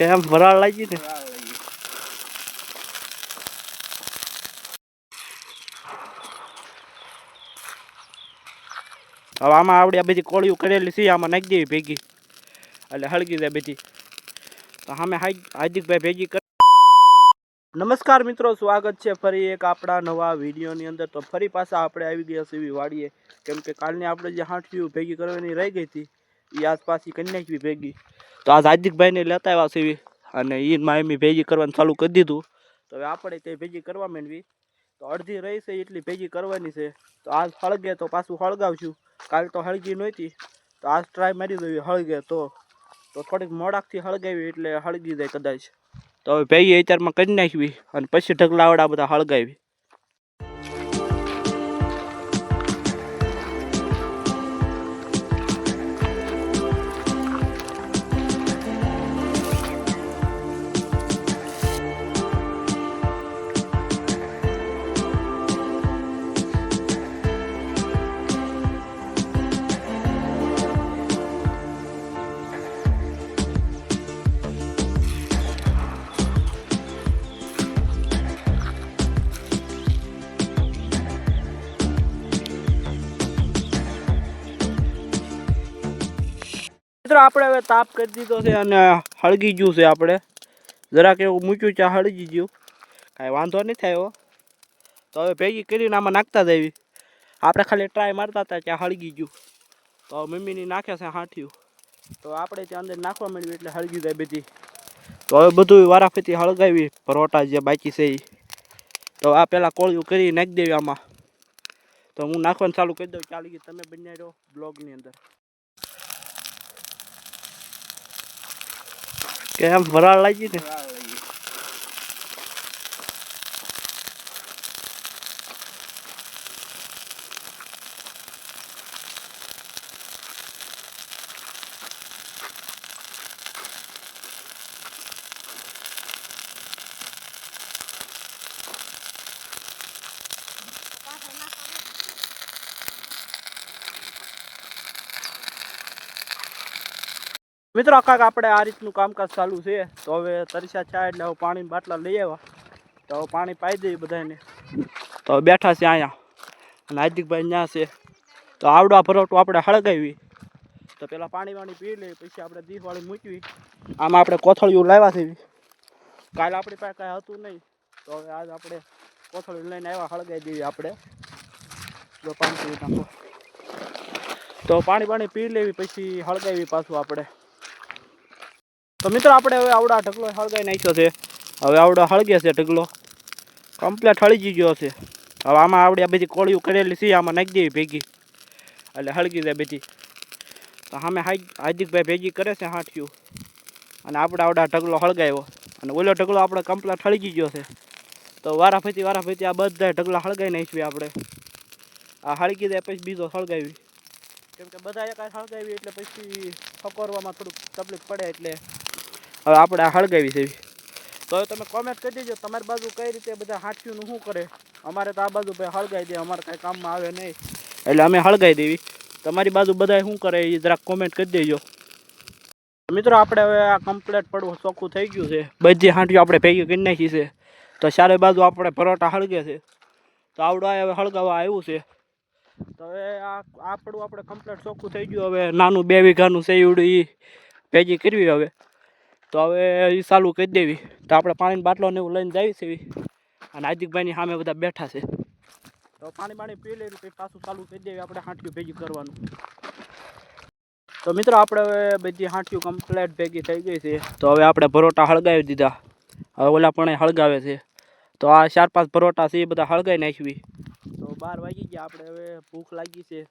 કેમ વરાળ લાગી ને. હવે આમાં આવડી આ બધી કોળીઓ કરેલી છે, આમાં નાખી દેવી ભેગી. એટલે હળગી જાય બધી. તો સામે હાર્દિકભાઈ ભેગી કર નમસ્કાર મિત્રો, સ્વાગત છે ફરી એક આપણા નવા વિડીયોની અંદર. તો ફરી પાછા આપણે આવી ગયા છે એવી વાડીએ. કેમ કે કાલની આપણે જે હાંઠિયું ભેગી કરવાની રહી ગઈ હતી એ આસપાસ નાખવી ભેગી. તો આજ હાર્દિકભાઈને લેતા આવ્યા છે અને એ માં એમ ભેગી કરવાનું ચાલુ કરી દીધું. તો હવે આપણે તે ભેગી કરવા માંડવી. તો અડધી રહી છે એટલી ભેગી કરવાની છે. તો આજ હળગે તો પાછું હળગાવશું. કાલ તો હળગી નહોતી. તો આજ ટ્રાય મારી દેવી હળગે તો. તો થોડીક મોડાકથી હળગાવી એટલે હળગી જાય કદાચ. તો હવે ભેગી અત્યારમાં કરી નાખવી અને પછી ઢગલાવડા બધા હળગાવી. મિત્રો, આપણે હવે તાપ કરી દીધો છે અને હળગી ગયું છે આપણે. જરાક એવું મૂક્યું છે હળગી ગયું. કાંઈ વાંધો નહીં થયો તો હવે ભેગી કરીને આમાં નાખતા જઈએ આપણે ખાલી ટ્રાય મારતા હતા ત્યાં હળગી ગયું. તો મમ્મીની નાખે છે હાંઠ્યું. તો આપણે ત્યાં અંદર નાખવા માંડ્યું એટલે હળગી જાય બધી. તો હવે બધું વારાફરતી હળગાવી પરોટા જે બાકી છે એ તો આ પહેલાં કોળિયું કરી નાખી દેવી આમાં. તો હું નાખવાનું ચાલુ કરી દઉં. ચાલી ગઈ તમે બન્યા રહો બ્લોગની અંદર. કેમ વરાળ લાગી ને મિત્રો કાંક આપણે આ રીતનું કામકાજ ચાલુ છે. તો હવે તરસ્યા ચા એટલે હવે પાણી બાટલા લઈ આવ્યા. તો હવે પાણી પાઈ દઈએ બધાને તો બેઠા છે અહીંયા. અને હાર્દિકભાઈ ત્યાં છે. તો આવડા ભરોટું આપણે હળગાવી. તો પેલા પાણી વાણી પી લઈએ, પછી આપણે દીવાળી મૂકવી. આમાં આપણે કોથળીઓ લાવ્યા છે. કાલે આપણી પાસે કાંઈ હતું નહીં. તો હવે આજ આપણે કોથળીઓ લઈને આવ્યા, હળગાવી દેવી આપણે. જો પાણી પી તો પાણી પાણી પી લેવી, પછી હળગાવી પાછું આપણે. તો મિત્રો આપણે હવે આવડા ઢગલો હળગાઈ નાખ્યો છે. હવે આવડો હળગે છે ઢગલો. કમ્પ્લેટ હળગી ગયો છે. હવે આમાં આવડે આ બધી કોળીઓ કરેલી છે, આમાં નાખી દેવી ભેગી. એટલે હળગી જાય બધી. તો સામે હાર્દિકભાઈ ભેગી કરે છે હાંઠિયું. અને આપણે આવડા ઢગલો હળગાવ્યો અને ઓલો ઢગલો આપણે કમ્પ્લેટ હળગી ગયો છે. તો વારાફરતી વારાફરતી આ બધા ઢગલા હળગાઈ નાખીએ આપણે. આ હળગી જાય પછી બીજો હળગાવી. કેમ કે બધા એક હળગાવી એટલે પછી ફકોરવામાં થોડુંક તકલીફ પડે એટલે. હવે આપણે આ હળગાવી છે. તો હવે તમે કોમેન્ટ કરી દેજો તમારી બાજુ કઈ રીતે બધા હાથીઓનું શું કરે? અમારે તો આ બાજુ ભાઈ હળગાવી દે અમારે કાંઈ કામમાં આવે નહીં. એટલે અમે હળગાવી દેવી. તમારી બાજુ બધા શું કરે એ જરાક કોમેન્ટ કરી દેજો. મિત્રો આપણે હવે આ કમ્પ્લેટ પડવું ચોખ્ખું થઈ ગયું છે. બધી હાંઠીઓ આપણે ભેગી કરી નાખી છે. તો ચારે બાજુ આપણે પરોટા હળગે છે. તો આવડો હવે હળગાવવા આવ્યું છે. તો હવે આ આ પડવું આપણે કમ્પ્લેટ ચોખ્ખું થઈ ગયું. હવે નાનું બે વીઘાનું સેવડું એ ભેગી કરવી હવે. તો હવે એ ચાલુ કરી દેવી. તો આપણે પાણીની બાટલો ને એવું લઈને જાવી છે એવી અને હાર્દિકભાઈની સામે બધા બેઠા છે. તો પાણી પાણી પી લેવી પછી પાછું ચાલુ કરી દેવી. આપણે હાંઠિયું ભેગી કરવાનું. તો મિત્રો, આપણે હવે બધી હાંઠિયું કમ્પ્લેટ ભેગી થઈ ગઈ છે. તો હવે આપણે પરોટા હળગાવી દીધા. હવે ઓલા પણ હળગાવે છે. તો આ ચાર પાંચ પરોટા છે, એ બધા હળગાવી નાખવી. તો બાર વાગી ગયા. આપણે હવે ભૂખ લાગી છે.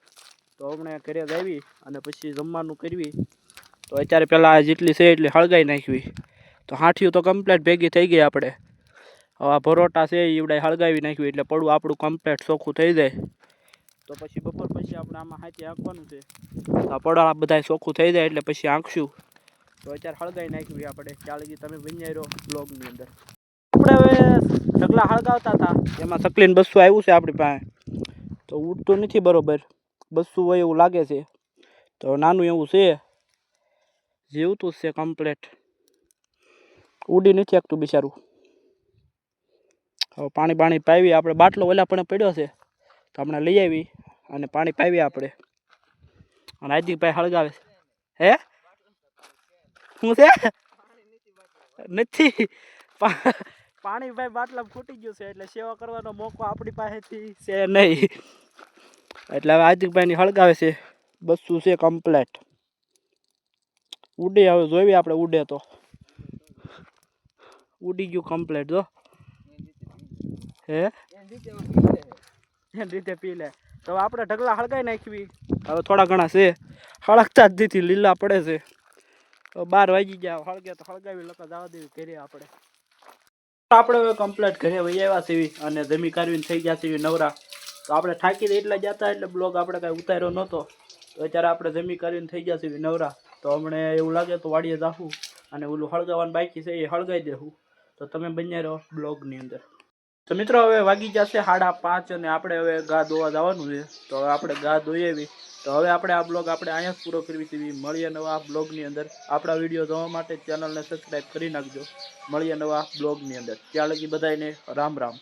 તો હમણાં ઘરે જ આવી અને પછી જમવાનું કરવી. તો અત્યારે પહેલાં જેટલી છે એટલી હળગાઈ નાખવી. તો હાંઠિયું તો કમ્પ્લેટ ભેગી થઈ ગઈ આપણે. હવે આ ભરોટા છે એ એવડાય હળગાવી નાખ્યું એટલે પડવું આપણું કમ્પ્લેટ ચોખ્ખું થઈ જાય. તો પછી બપોર પછી આપણે આમાં હાથી આંકવાનું છે. આ પડવા બધા ચોખ્ખું થઈ જાય એટલે પછી આંકશું તો અત્યારે હળગાવી નાખવી આપણે. ચાલગી તમે બન્યા રહ્યો બ્લોગની અંદર. આપણે હવે ઢગલા હળગાવતા હતા. એમાં તકલીન બસ્સું આવ્યું છે આપણી પાસે. તો ઉડતું નથી બરોબર. બસ્સું હોય એવું લાગે છે. તો નાનું એવું છે. જીવતું છે કમ્પ્લેટ ઉડી નથી શકતું બિચારું. હવે પાણી પાણી પાવી, આપણે બાટલો ઓલા પણ પડ્યો છે, તો હમણાં લઈ આવી અને પાણી પાવી આપણે. અને હાર્દિકભાઈ હળગાવે છે. હે? શું છે? નથી. પાણી ભાઈ બાટલા ફૂટી ગયું છે, એટલે સેવા કરવાનો મોકો આપણી પાસેથી છે નહીં. એટલે હવે હાર્દિકભાઈની હળગાવે છે. બસું છે કમ્પ્લેટ ઉડે, હવે જોઈએ આપણે ઉડે તો. ઉડી ગયું કમ્પ્લેટ જો. હે? રીતે પી લે. તો આપણે ઢગલા હળગાઈ નાખવી. હવે થોડા ઘણા છે. હળગતા જ નથી, લીલા પડે છે. તો બાર વાગી ગયા હળગે તો હળગાવી લોકો જવા દેવી કરીએ આપણે. આપણે હવે કમ્પ્લીટ ઘરે વહી આવ્યા છીએ અને જમી કરવીને થઈ ગયા છીએ નવરા. તો આપણે થાકી એટલા જતા એટલે બ્લોગ આપણે કાંઈ ઉતાર્યો નહોતો. તો અત્યારે આપણે જમી કરીને થઈ ગયા છીએ નવરા. તો હમણે એવું લાગે તો વાડીએ જાહું અને ઓલું હળગાવાનું બાકી છે એ હળગાઈ દેવું તો તમે બન્યા રહો બ્લોગની અંદર. તો મિત્રો હવે વાગી જશે સાડા પાંચ અને આપણે હવે ગા ધોવા જવાનું છે. તો હવે આપણે ગા ધોઈ આવી. તો હવે આપણે આ બ્લોગ આપણે અહીંયા જ પૂરો કરવી હતી મળીએ નવા બ્લોગની અંદર. આપણા વીડિયો જોવા માટે ચેનલને સબસ્ક્રાઈબ કરી નાખજો. મળીએ નવા બ્લોગની અંદર. ત્યાં લગી બધાને રામ રામ.